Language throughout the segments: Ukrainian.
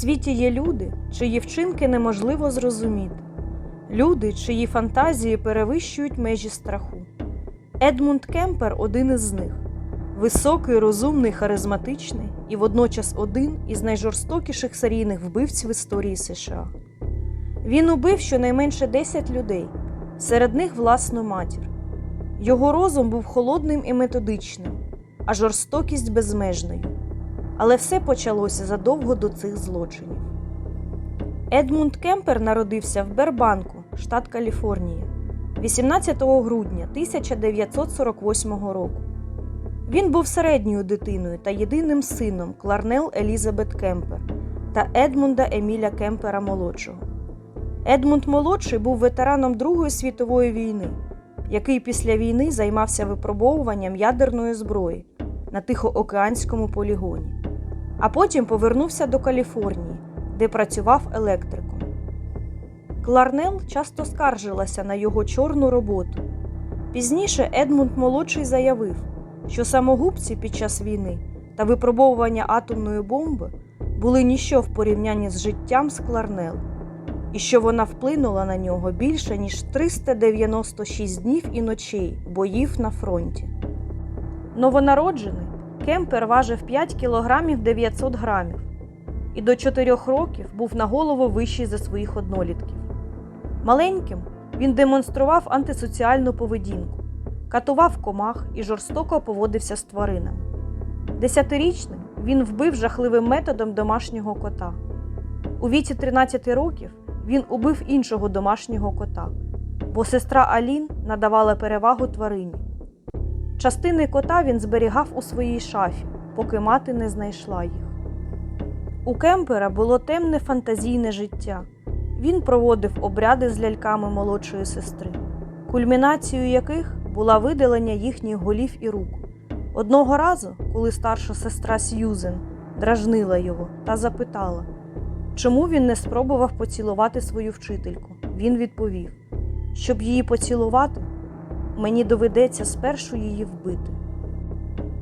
Світі є люди, чиї вчинки неможливо зрозуміти, люди, чиї фантазії перевищують межі страху. Едмунд Кемпер один із них високий, розумний, харизматичний і водночас один із найжорстокіших серійних вбивців в історії США. Він убив щонайменше 10 людей, серед них власну матір. Його розум був холодним і методичним, а жорстокість безмежною. Але все почалося задовго до цих злочинів. Едмунд Кемпер народився в Бербанку, штат Каліфорнія, 18 грудня 1948 року. Він був середньою дитиною та єдиним сином Кларнел Елізабет Кемпер та Едмунда Еміля Кемпера молодшого. Едмунд молодший був ветераном Другої світової війни, який після війни займався випробовуванням ядерної зброї на Тихоокеанському полігоні, а потім повернувся до Каліфорнії, де працював електриком. Кларнел часто скаржилася на його чорну роботу. Пізніше Едмунд молодший заявив, що самогубці під час війни та випробовування атомної бомби були ніщо в порівнянні з життям з Кларнел, і що вона вплинула на нього більше ніж 396 днів і ночей боїв на фронті. Новонароджений Кемпер важив 5 кілограмів 900 грамів і до 4 років був на голову вищий за своїх однолітків. Маленьким він демонстрував антисоціальну поведінку, катував комах і жорстоко поводився з тваринами. Десятирічним він вбив жахливим методом домашнього кота. У віці 13 років він убив іншого домашнього кота, бо сестра Алін надавала перевагу тварині. Частини кота він зберігав у своїй шафі, поки мати не знайшла їх. У Кемпера було темне фантазійне життя. Він проводив обряди з ляльками молодшої сестри, кульмінацією яких була видалення їхніх голів і рук. Одного разу, коли старша сестра Сьюзен дражнила його та запитала, чому він не спробував поцілувати свою вчительку, він відповів: щоб її поцілувати, мені доведеться спершу її вбити.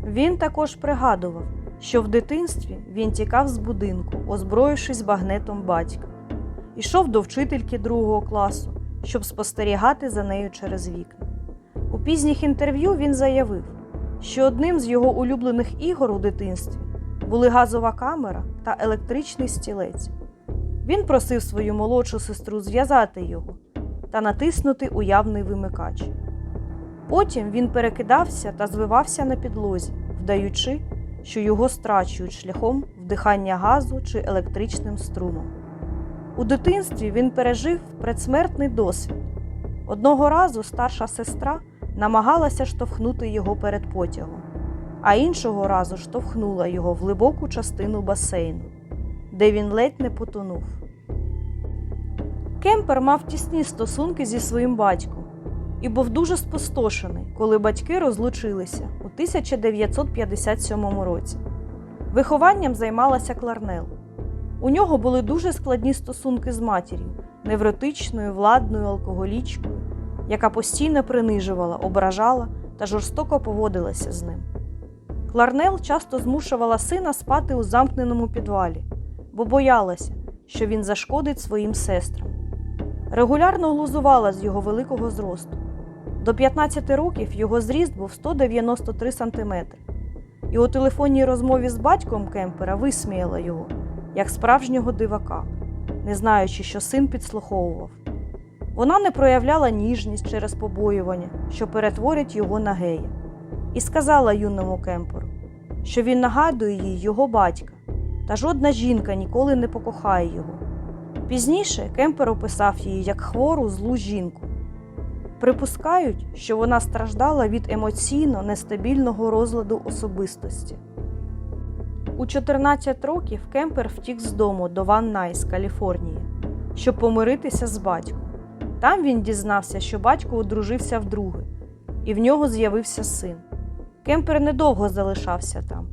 Він також пригадував, що в дитинстві він тікав з будинку, озброївшись багнетом батька, ішов до вчительки другого класу, щоб спостерігати за нею через вікна. У пізніх інтерв'ю він заявив, що одним з його улюблених ігор у дитинстві були газова камера та електричний стілець. Він просив свою молодшу сестру зв'язати його та натиснути уявний вимикач. Потім він перекидався та звивався на підлозі, вдаючи, що його страчують шляхом вдихання газу чи електричним струмом. У дитинстві він пережив предсмертний досвід. Одного разу старша сестра намагалася штовхнути його перед потягом, а іншого разу штовхнула його в глибоку частину басейну, де він ледь не потонув. Кемпер мав тісні стосунки зі своїм батьком і був дуже спустошений, коли батьки розлучилися у 1957 році. Вихованням займалася Кларнел. У нього були дуже складні стосунки з матір'ю, невротичною, владною алкоголічкою, яка постійно принижувала, ображала та жорстоко поводилася з ним. Кларнел часто змушувала сина спати у замкненому підвалі, бо боялася, що він зашкодить своїм сестрам. Регулярно глузувала з його великого зросту. До 15 років його зріст був 193 см. І у телефонній розмові з батьком Кемпера висміяла його, як справжнього дивака, не знаючи, що син підслуховував. Вона не проявляла ніжність через побоювання, що перетворить його на гея, і сказала юному Кемперу, що він нагадує їй його батька, та жодна жінка ніколи не покохає його. Пізніше Кемпер описав її як хвору злу жінку. Припускають, що вона страждала від емоційно нестабільного розладу особистості. У 14 років Кемпер втік з дому до Ван Найс, Каліфорнії, щоб помиритися з батьком. Там він дізнався, що батько одружився вдруге, і в нього з'явився син. Кемпер недовго залишався там.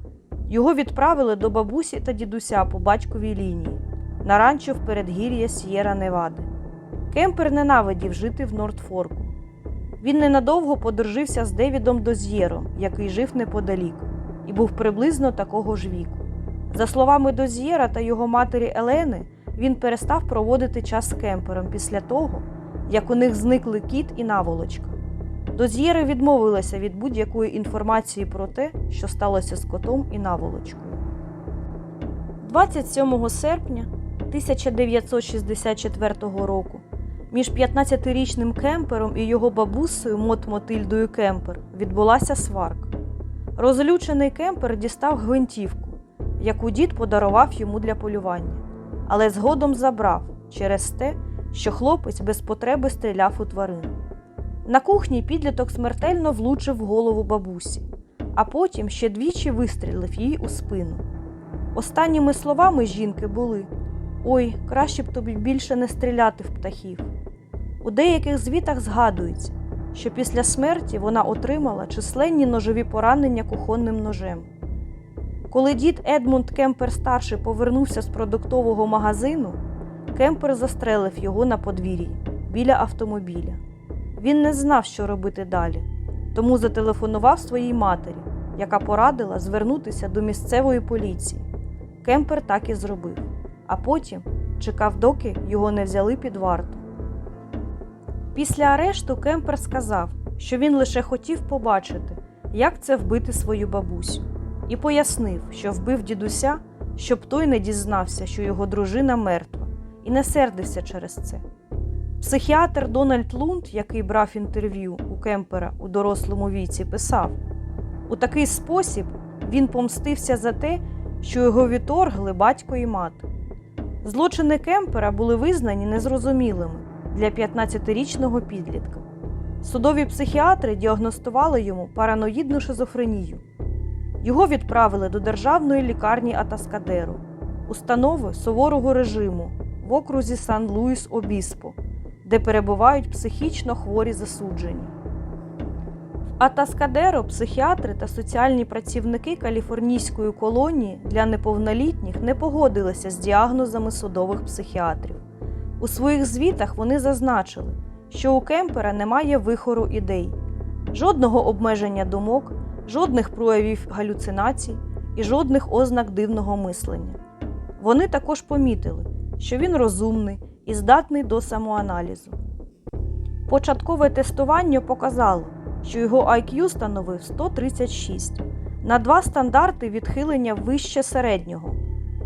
Його відправили до бабусі та дідуся по батьковій лінії на ранчо в передгір'я С'єра Невади. Кемпер ненавидів жити в Нортфорку. Він ненадовго подружився з Девідом Доз'єром, який жив неподалік, і був приблизно такого ж віку. За словами Дозієра та його матері Елени, він перестав проводити час з кемпером після того, як у них зникли кіт і наволочка. Дозієри відмовилася від будь-якої інформації про те, що сталося з котом і наволочкою. 27 серпня 1964 року між 15-річним кемпером і його бабусею Мот Мотильдою Кемпер відбулася сварка. Розлючений кемпер дістав гвинтівку, яку дід подарував йому для полювання, але згодом забрав через те, що хлопець без потреби стріляв у тварину. На кухні підліток смертельно влучив в голову бабусі, а потім ще двічі вистрілив їй у спину. Останніми словами жінки були Ой, краще б тобі більше не стріляти в птахів. У деяких звітах згадується, що після смерті вона отримала численні ножові поранення кухонним ножем. Коли дід Едмунд Кемпер старший повернувся з продуктового магазину, Кемпер застрелив його на подвір'ї біля автомобіля. Він не знав, що робити далі, тому зателефонував своїй матері, яка порадила звернутися до місцевої поліції. Кемпер так і зробив, а потім чекав, доки його не взяли під варту. Після арешту Кемпер сказав, що він лише хотів побачити, як це вбити свою бабусю, і пояснив, що вбив дідуся, щоб той не дізнався, що його дружина мертва, і не сердився через це. Психіатр Дональд Лунд, який брав інтерв'ю у Кемпера у дорослому віці, писав: у такий спосіб він помстився за те, що його відторгли батько і мати. Злочини Кемпера були визнані незрозумілими для 15-річного підлітка. Судові психіатри діагностували йому параноїдну шизофренію. Його відправили до державної лікарні Атаскадеру, установи суворого режиму в окрузі Сан Луїс Обіспо, де перебувають психічно хворі засуджені. Атаскадеро психіатри та соціальні працівники каліфорнійської колонії для неповнолітніх не погодилися з діагнозами судових психіатрів. У своїх звітах вони зазначили, що у Кемпера немає вихору ідей, жодного обмеження думок, жодних проявів галюцинацій і жодних ознак дивного мислення. Вони також помітили, що він розумний і здатний до самоаналізу. Початкове тестування показало, що його IQ становив 136, на два стандарти відхилення вище середнього.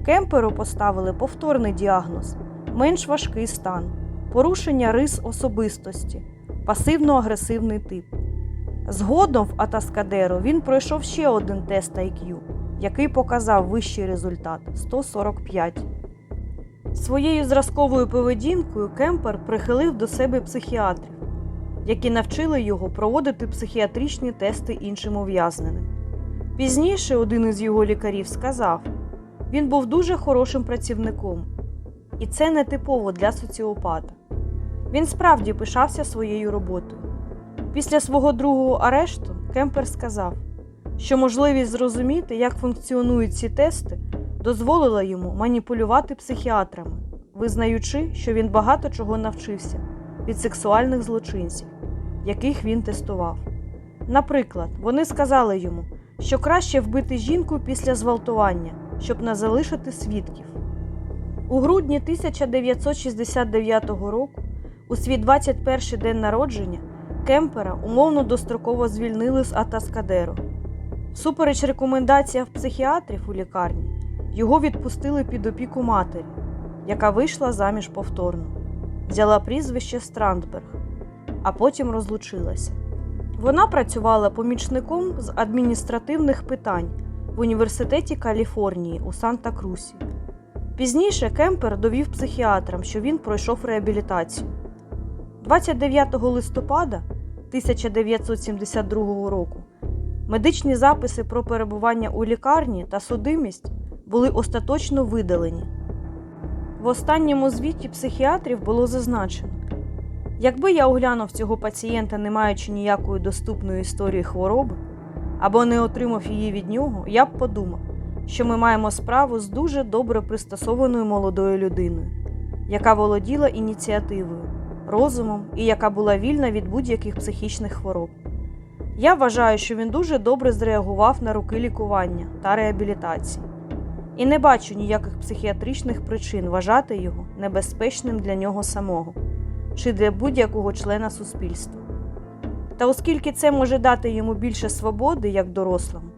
Кемперу поставили повторний діагноз менш важкий стан, порушення рис особистості, пасивно-агресивний тип. Згодом в Атаскадеро він пройшов ще один тест IQ, який показав вищий результат 145. Своєю зразковою поведінкою Кемпер прихилив до себе психіатрів, які навчили його проводити психіатричні тести іншим ув'язненим. Пізніше один із його лікарів сказав, він був дуже хорошим працівником, і це не типово для соціопата. Він справді пишався своєю роботою. Після свого другого арешту Кемпер сказав, що можливість зрозуміти, як функціонують ці тести, дозволила йому маніпулювати психіатрами, визнаючи, що він багато чого навчився від сексуальних злочинців, яких він тестував. Наприклад, вони сказали йому, що краще вбити жінку після зґвалтування, щоб не залишити свідків. У грудні 1969 року, у свій 21-й день народження, Кемпера умовно достроково звільнили з Атаскадеро. Всупереч рекомендаціям психіатрів у лікарні, його відпустили під опіку матері, яка вийшла заміж повторно, взяла прізвище Страндберг, а потім розлучилася. Вона працювала помічником з адміністративних питань в університеті Каліфорнії у Санта-Крусі. Пізніше Кемпер довів психіатрам, що він пройшов реабілітацію. 29 листопада 1972 року медичні записи про перебування у лікарні та судимість були остаточно видалені. В останньому звіті психіатрів було зазначено: якби я оглянув цього пацієнта, не маючи ніякої доступної історії хвороби, або не отримав її від нього, я б подумав, що ми маємо справу з дуже добре пристосованою молодою людиною, яка володіла ініціативою, розумом і яка була вільна від будь-яких психічних хвороб. Я вважаю, що він дуже добре зреагував на роки лікування та реабілітації. і не бачу ніяких психіатричних причин вважати його небезпечним для нього самого чи для будь-якого члена суспільства. Та оскільки це може дати йому більше свободи як дорослому,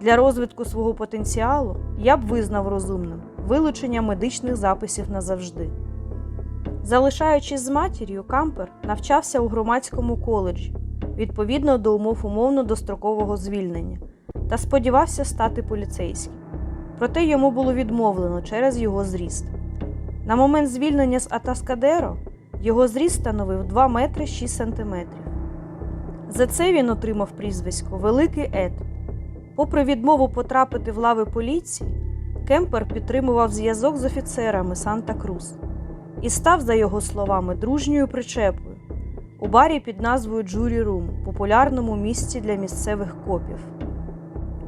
для розвитку свого потенціалу я б визнав розумним вилучення медичних записів назавжди. Залишаючись з матір'ю, Кампер навчався у громадському коледжі відповідно до умов умовно дострокового звільнення та сподівався стати поліцейським. Проте йому було відмовлено через його зріст. На момент звільнення з Атаскадеро його зріст становив 2 метри 6 сантиметрів. За це він отримав прізвисько Великий Ед. Попри відмову потрапити в лави поліції, Кемпер підтримував зв'язок з офіцерами Санта-Крус і став, за його словами, дружньою причепою у барі під назвою Джурі Рум, популярному місці для місцевих копів.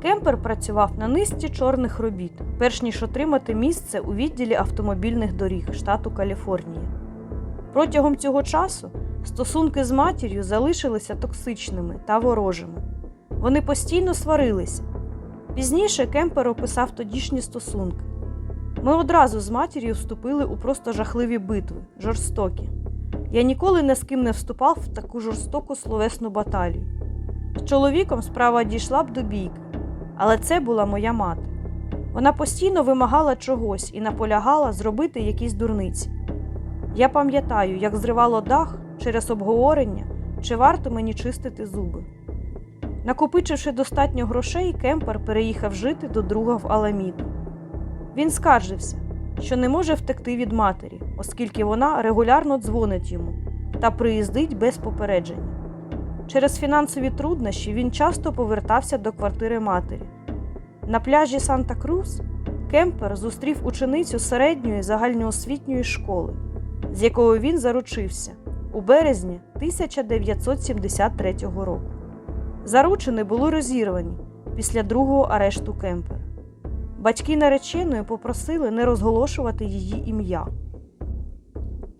Кемпер працював на низці чорних робіт, перш ніж отримати місце у відділі автомобільних доріг штату Каліфорнія. Протягом цього часу стосунки з матір'ю залишилися токсичними та ворожими. Вони постійно сварилися. Пізніше Кемпер описав тодішні стосунки. Ми одразу з матір'ю вступили у просто жахливі битви, жорстокі. Я ніколи ні з ким не вступав в таку жорстоку словесну баталію. З чоловіком справа дійшла б до бійки, але це була моя мати. Вона постійно вимагала чогось і наполягала зробити якісь дурниці. Я пам'ятаю, як зривало дах через обговорення, чи варто мені чистити зуби. Накопичивши достатньо грошей, Кемпер переїхав жити до друга в Аламіду. Він скаржився, що не може втекти від матері, оскільки вона регулярно дзвонить йому та приїздить без попередження. Через фінансові труднощі він часто повертався до квартири матері. На пляжі Санта-Крус Кемпер зустрів ученицю середньої загальноосвітньої школи, з якою він заручився у березні 1973 року. Заручини були розірвані після другого арешту Кемпера. Батьки нареченої попросили не розголошувати її ім'я.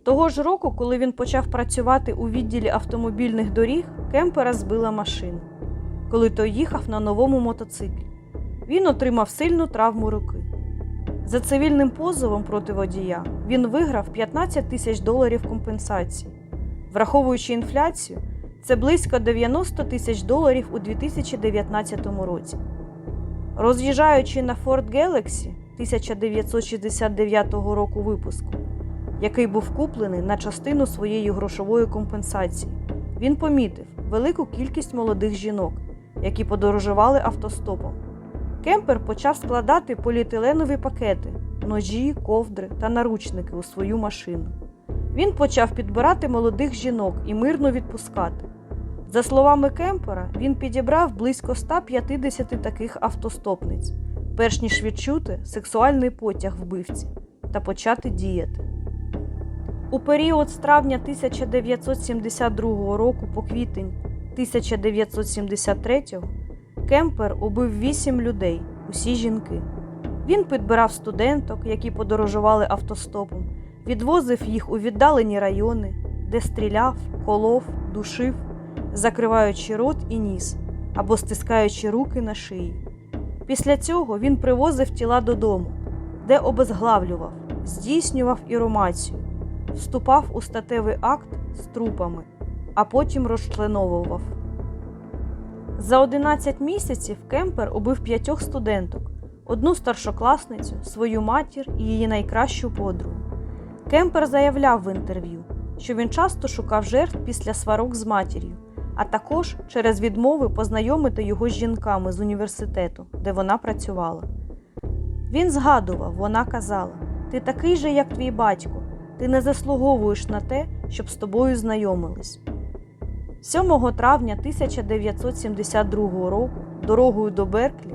Того ж року, коли він почав працювати у відділі автомобільних доріг, Кемпера збила машина, коли той їхав на новому мотоциклі. Він отримав сильну травму руки. За цивільним позовом проти водія він виграв 15 тисяч доларів компенсації. Враховуючи інфляцію, це близько 90 тисяч доларів у 2019 році. Роз'їжджаючи на Ford Galaxy 1969 року випуску, який був куплений на частину своєї грошової компенсації, він помітив велику кількість молодих жінок, які подорожували автостопом. Кемпер почав складати поліетиленові пакети, ножі, ковдри та наручники у свою машину. Він почав підбирати молодих жінок і мирно відпускати. За словами Кемпера, він підібрав близько 150 таких автостопниць, перш ніж відчути сексуальний потяг вбивці та почати діяти. У період з травня 1972 року по квітень 1973 Кемпер убив 8 людей, усі жінки. Він підбирав студенток, які подорожували автостопом, відвозив їх у віддалені райони, де стріляв, колов, душив закриваючи рот і ніс або стискаючи руки на шиї. Після цього він привозив тіла додому, де обезглавлював, здійснював іромацію, вступав у статевий акт з трупами, а потім розчленовував. За 11 місяців Кемпер убив п'ятьох студенток, одну старшокласницю, свою матір і її найкращу подругу. Кемпер заявляв в інтерв'ю, що він часто шукав жертв після сварок з матір'ю а також через відмови познайомити його з жінками з університету, де вона працювала. Він згадував, вона казала: Ти такий же, як твій батько, ти не заслуговуєш на те, щоб з тобою знайомились. 7 травня 1972 року дорогою до Берклі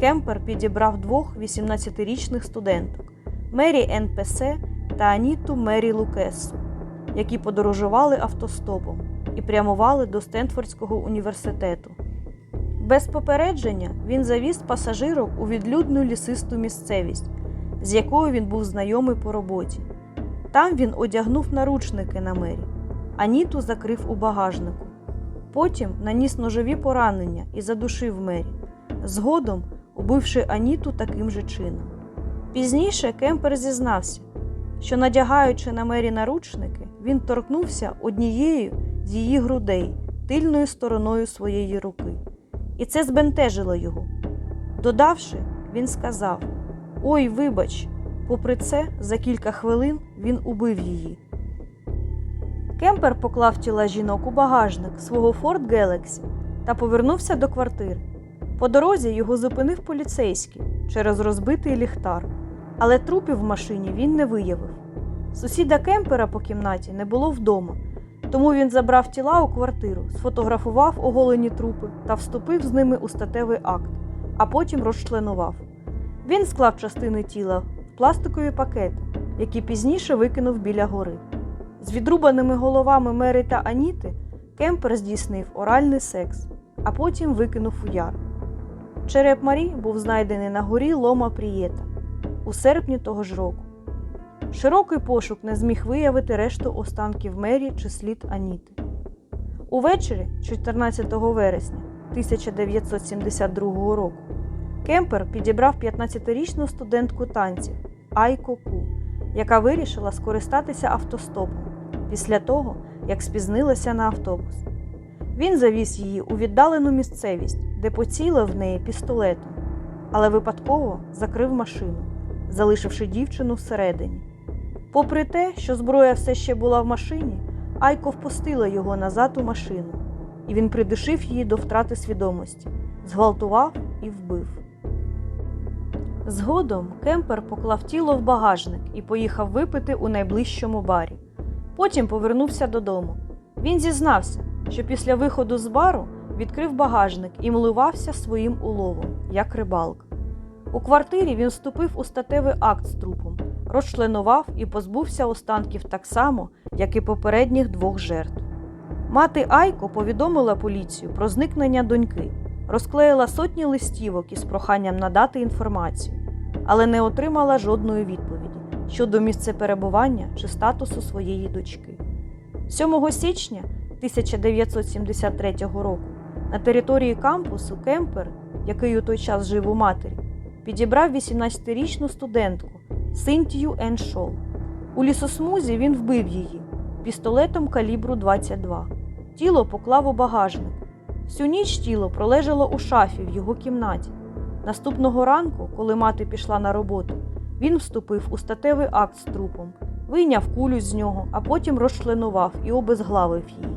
Кемпер підібрав двох 18-річних студенток Мері НПС та Аніту Мері Лукесу, які подорожували автостопом і прямували до Стенфордського університету. Без попередження він завіз пасажирок у відлюдну лісисту місцевість, з якою він був знайомий по роботі. Там він одягнув наручники на мері, Аніту закрив у багажнику. Потім наніс ножові поранення і задушив мері, згодом убивши Аніту таким же чином. Пізніше Кемпер зізнався, що, надягаючи на мері наручники, він торкнувся однією з її грудей тильною стороною своєї руки. І це збентежило його. Додавши, він сказав: Ой, вибач! Попри це, за кілька хвилин він убив її. Кемпер поклав тіла жінок у багажник свого Ford Galaxy та повернувся до квартири. По дорозі його зупинив поліцейський через розбитий ліхтар, але трупів в машині він не виявив. Сусіда Кемпера по кімнаті не було вдома, тому він забрав тіла у квартиру, сфотографував оголені трупи та вступив з ними у статевий акт, а потім розчленував. Він склав частини тіла в пластикові пакети, які пізніше викинув біля гори. З відрубаними головами Мери та Аніти Кемпер здійснив оральний секс, а потім викинув у яр. Череп Марі був знайдений на горі Лома Прієта у серпні того ж року. Широкий пошук не зміг виявити решту останків Мері чи слід Аніти. Увечері, 14 вересня 1972 року, Кемпер підібрав 15-річну студентку танців Айко Ку, яка вирішила скористатися автостопом після того, як спізнилася на автобус. Він завіз її у віддалену місцевість, де поцілив в неї пістолетом, але випадково закрив машину, залишивши дівчину всередині. Попри те, що зброя все ще була в машині, Айко впустила його назад у машину, і він придушив її до втрати свідомості, зґвалтував і вбив. Згодом Кемпер поклав тіло в багажник і поїхав випити у найближчому барі. Потім повернувся додому. Він зізнався, що після виходу з бару відкрив багажник і милувався своїм уловом, як рибалка. У квартирі він вступив у статевий акт з трупом, розчленував і позбувся останків так само, як і попередніх двох жертв. Мати Айко повідомила поліцію про зникнення доньки, розклеїла сотні листівок із проханням надати інформацію, але не отримала жодної відповіді щодо місця перебування чи статусу своєї дочки. 7 січня 1973 року на території кампусу Кемпер, який у той час жив у матері, підібрав 18-річну студентку Синтію Еншол. У лісосмузі він вбив її пістолетом калібру 22. Тіло поклав у багажник. Всю ніч тіло пролежало у шафі в його кімнаті. Наступного ранку, коли мати пішла на роботу, він вступив у статевий акт з трупом, вийняв кулю з нього, а потім розчленував і обезглавив її.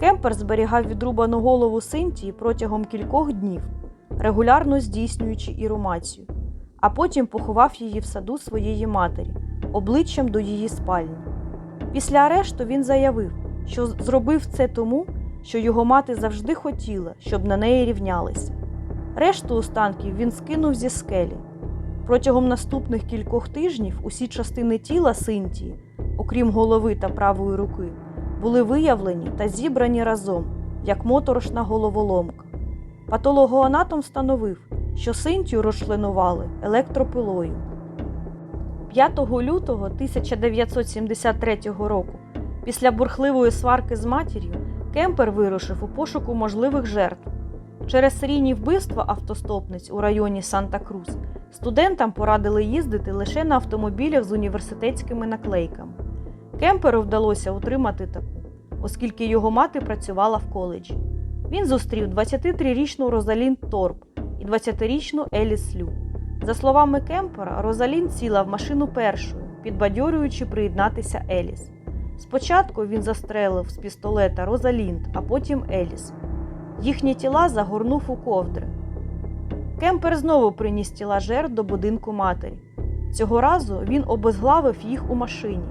Кемпер зберігав відрубану голову Синтії протягом кількох днів, регулярно здійснюючи ірумацію, а потім поховав її в саду своєї матері, обличчям до її спальні. Після арешту він заявив, що зробив це тому, що його мати завжди хотіла, щоб на неї рівнялися. Решту останків він скинув зі скелі. Протягом наступних кількох тижнів усі частини тіла Синтії, окрім голови та правої руки, були виявлені та зібрані разом, як моторошна головоломка. Патологоанатом встановив, що Синтію розчленували електропилою. 5 лютого 1973 року, після бурхливої сварки з матір'ю, Кемпер вирушив у пошуку можливих жертв. Через серійні вбивства автостопниць у районі Санта-Крус студентам порадили їздити лише на автомобілях з університетськими наклейками. Кемперу вдалося утримати таку, оскільки його мати працювала в коледжі. Він зустрів 23-річну Розалін Торп і 20-річну Еліс Лю. За словами Кемпера, Розалін сіла в машину першою, підбадьорюючи приєднатися Еліс. Спочатку він застрелив з пістолета Розалінд, а потім Еліс. Їхні тіла загорнув у ковдри. Кемпер знову приніс тіла жертв до будинку матері. Цього разу він обезглавив їх у машині.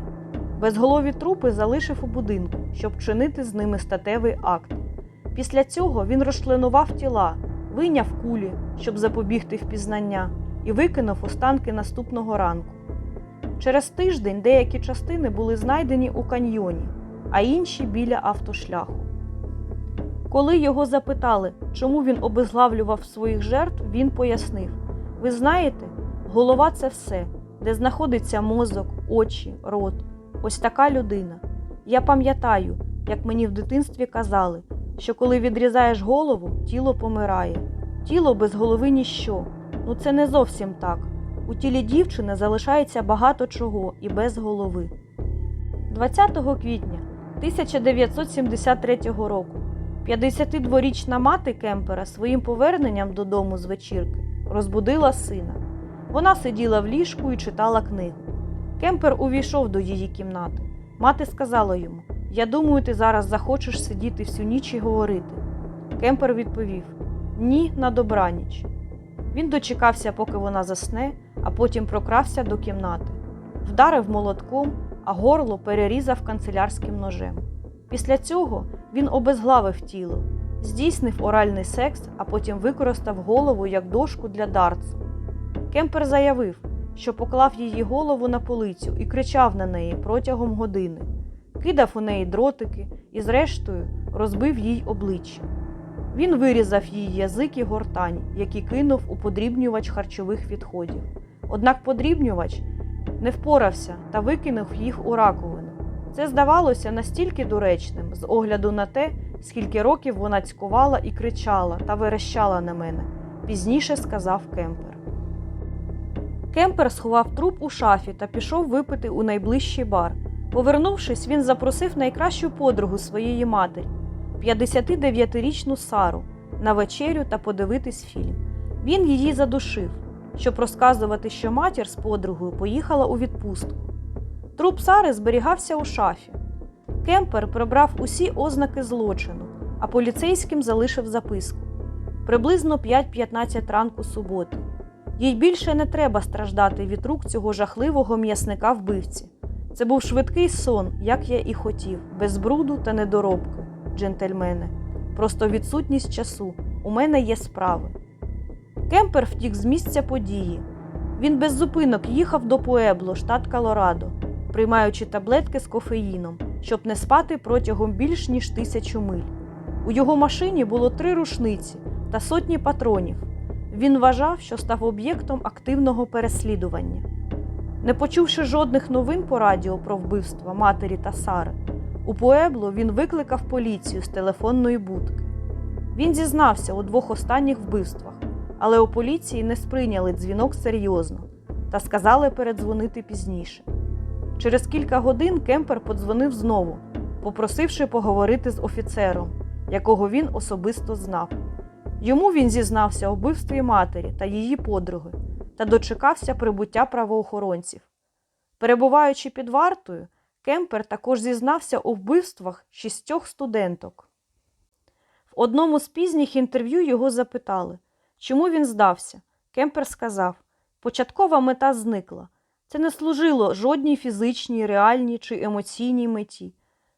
Безголові трупи залишив у будинку, щоб чинити з ними статевий акт. Після цього він розчленував тіла, вийняв кулі, щоб запобігти впізнання, і викинув останки наступного ранку. Через тиждень деякі частини були знайдені у каньйоні, а інші біля автошляху. Коли його запитали, чому він обезглавлював своїх жертв, він пояснив: Ви знаєте, голова це все, де знаходиться мозок, очі, рот. Ось така людина. Я пам'ятаю, як мені в дитинстві казали, що коли відрізаєш голову, тіло помирає. Тіло без голови ніщо. Ну це не зовсім так. у тілі дівчини залишається багато чого і без голови. 20 квітня 1973 року 52-річна мати Кемпера своїм поверненням додому з вечірки розбудила сина. Вона сиділа в ліжку і читала книгу. Кемпер увійшов до її кімнати. Мати сказала йому: Я думаю, ти зараз захочеш сидіти всю ніч і говорити. Кемпер відповів: Ні, на добраніч. Він дочекався, поки вона засне, а потім прокрався до кімнати, вдарив молотком, а горло перерізав канцелярським ножем. Після цього він обезглавив тіло, здійснив оральний секс, а потім використав голову як дошку для дартсу. Кемпер заявив, що поклав її голову на полицю і кричав на неї протягом години, кидав у неї дротики і, зрештою, розбив їй обличчя. Він вирізав їй язик і гортань, які кинув у подрібнювач харчових відходів. Однак подрібнювач не впорався та викинув їх у раковину. Це здавалося настільки доречним з огляду на те, скільки років вона цькувала і кричала та верещала на мене, пізніше сказав Кемпер. Кемпер сховав труп у шафі та пішов випити у найближчий бар. Повернувшись, він запросив найкращу подругу своєї матері, 59-річну Сару, на вечерю та подивитись фільм. Він її задушив, щоб розказувати, що матір з подругою поїхала у відпустку. Труп Сари зберігався у шафі. Кемпер прибрав усі ознаки злочину, а поліцейським залишив записку. Приблизно 5.15 ранку суботи. Їй більше не треба страждати від рук цього жахливого м'ясника вбивці. Це був швидкий сон, як я і хотів, без бруду та недоробки, джентльмени. Просто відсутність часу. У мене є справи. Кемпер втік з місця події. Він без зупинок їхав до Пуебло, штат Колорадо, приймаючи таблетки з кофеїном, щоб не спати протягом більш ніж тисячу миль. У його машині було три рушниці та сотні патронів. Він вважав, що став об'єктом активного переслідування. Не почувши жодних новин по радіо про вбивства матері та Сари, у Пуебло він викликав поліцію з телефонної будки. Він зізнався у двох останніх вбивствах, але у поліції не сприйняли дзвінок серйозно та сказали передзвонити пізніше. Через кілька годин Кемпер подзвонив знову, попросивши поговорити з офіцером, якого він особисто знав. Йому він зізнався у вбивстві матері та її подруги та дочекався прибуття правоохоронців. Перебуваючи під вартою, Кемпер також зізнався у вбивствах шістьох студенток. В одному з пізніх інтерв'ю його запитали, чому він здався. Кемпер сказав: початкова мета зникла. Це не служило жодній фізичній, реальній чи емоційній меті.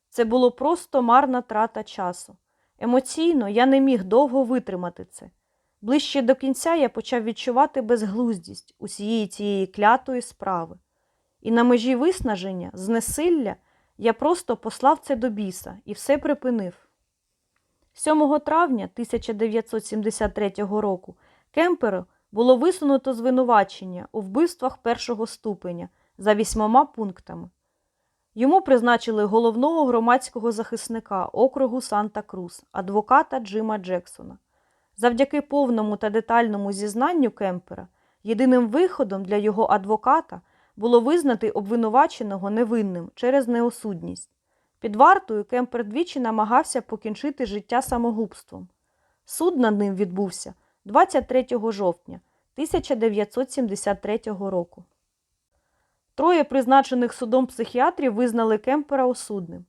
Це було просто марна трата часу. Емоційно я не міг довго витримати це. Ближче до кінця я почав відчувати безглуздість усієї цієї клятої справи. І на межі виснаження, знесилля, я просто послав це до біса і все припинив. 7 травня 1973 року Кемперу було висунуто звинувачення у вбивствах першого ступеня за вісьмома пунктами. Йому призначили головного громадського захисника округу Санта-Крус, адвоката Джима Джексона. Завдяки повному та детальному зізнанню Кемпера, єдиним виходом для його адвоката було визнати обвинуваченого невинним через неосудність. Під вартою Кемпер двічі намагався покінчити життя самогубством. Суд над ним відбувся 23 жовтня 1973 року. Троє призначених судом психіатрів визнали Кемпера осудним.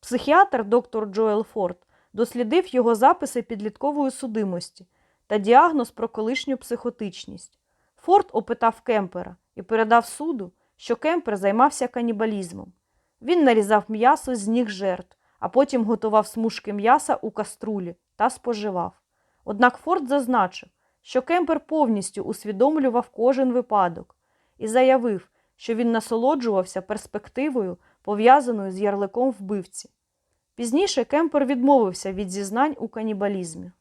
Психіатр доктор Джоел Форд дослідив його записи підліткової судимості та діагноз про колишню психотичність. Форд опитав Кемпера і передав суду, що Кемпер займався канібалізмом. Він нарізав м'ясо з ніг жертв, а потім готував смужки м'яса у каструлі та споживав. Однак Форд зазначив, що Кемпер повністю усвідомлював кожен випадок і заявив, що він насолоджувався перспективою, пов'язаною з ярликом вбивці. Пізніше Кемпер відмовився від зізнань у канібалізмі.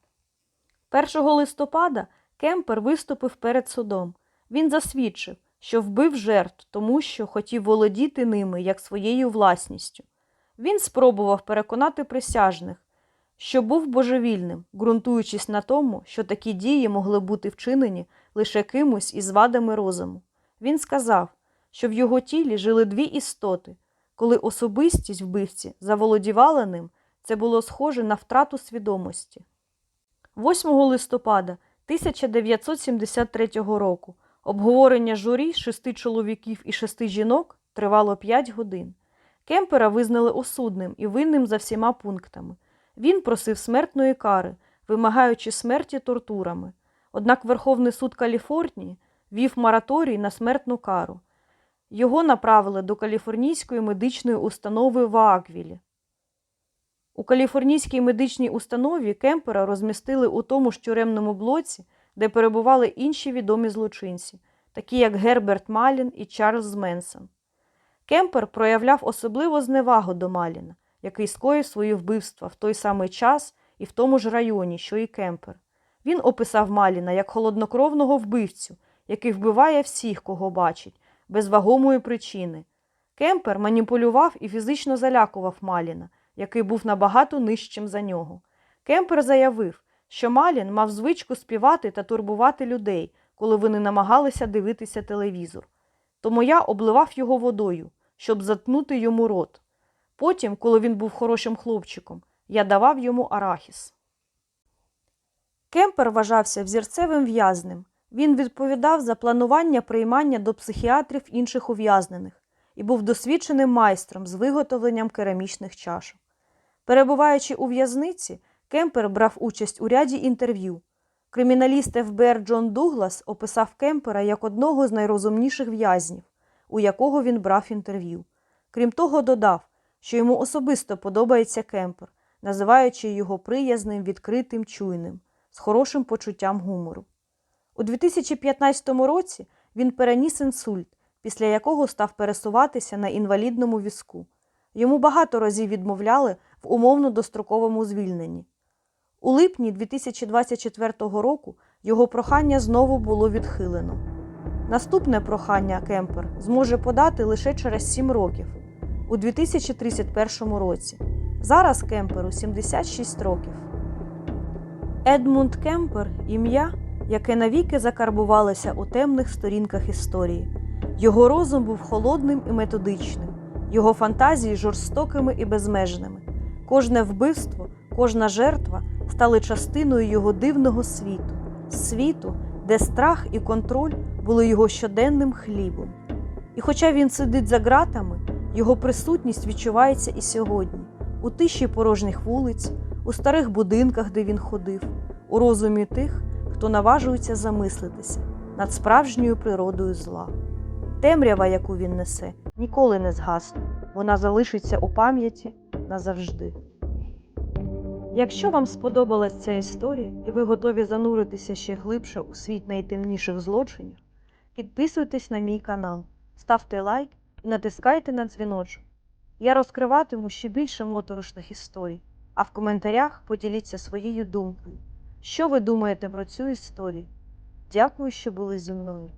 1 листопада Кемпер виступив перед судом. Він засвідчив, що вбив жертв, тому що хотів володіти ними як своєю власністю. Він спробував переконати присяжних, що був божевільним, ґрунтуючись на тому, що такі дії могли бути вчинені лише кимось із вадами розуму. Він сказав, що в його тілі жили дві істоти. Коли особистість вбивці заволодівала ним, це було схоже на втрату свідомості. 8 листопада 1973 року обговорення журі шести чоловіків і шести жінок тривало 5 годин. Кемпера визнали осудним і винним за всіма пунктами. Він просив смертної кари, вимагаючи смерті тортурами. Однак Верховний суд Каліфорнії вів мораторій на смертну кару. Його направили до Каліфорнійської медичної установи в Ааквілі. У Каліфорнійській медичній установі Кемпера розмістили у тому ж тюремному блоці, де перебували інші відомі злочинці, такі як Герберт Малін і Чарльз Менсон. Кемпер проявляв особливу зневагу до Маліна, який скоїв свої вбивства в той самий час і в тому ж районі, що і Кемпер. Він описав Маліна як холоднокровного вбивцю, який вбиває всіх, кого бачить, без вагомої причини. Кемпер маніпулював і фізично залякував Маліна, який був набагато нижчим за нього. Кемпер заявив, що Малін мав звичку співати та турбувати людей, коли вони намагалися дивитися телевізор. Тому я обливав його водою, щоб заткнути йому рот. Потім, коли він був хорошим хлопчиком, я давав йому арахіс. Кемпер вважався взірцевим в'язнем. Він відповідав за планування приймання до психіатрів інших ув'язнених і був досвідченим майстром з виготовленням керамічних чашок. Перебуваючи у в'язниці, Кемпер брав участь у ряді інтерв'ю. Криміналіст ФБР Джон Дуглас описав Кемпера як одного з найрозумніших в'язнів, у якого він брав інтерв'ю. Крім того, додав, що йому особисто подобається Кемпер, називаючи його приязним, відкритим, чуйним, з хорошим почуттям гумору. У 2015 році він переніс інсульт, після якого став пересуватися на інвалідному візку. Йому багато разів відмовляли в умовно достроковому звільненні. У липні 2024 року його прохання знову було відхилено. Наступне прохання Кемпер зможе подати лише через 7 років, у 2031 році. Зараз Кемперу 76 років. Едмунд Кемпер ім'я, яке навіки закарбувалося у темних сторінках історії. Його розум був холодним і методичним, його фантазії жорстокими і безмежними. Кожне вбивство, кожна жертва стали частиною його дивного світу, світу, де страх і контроль були його щоденним хлібом. І хоча він сидить за ґратами, його присутність відчувається і сьогодні, у тиші порожніх вулиць, у старих будинках, де він ходив, у розумі тих, хто наважується замислитися над справжньою природою зла. Темрява, яку він несе, ніколи не згасне, вона залишиться у пам'яті назавжди. Якщо вам сподобалась ця історія і ви готові зануритися ще глибше у світ найтемніших злочинів, підписуйтесь на мій канал, ставте лайк натискайте на дзвіночок. Я розкриватиму ще більше моторошних історій, а в коментарях поділіться своєю думкою. Що ви думаєте про цю історію? Дякую, що були зі мною.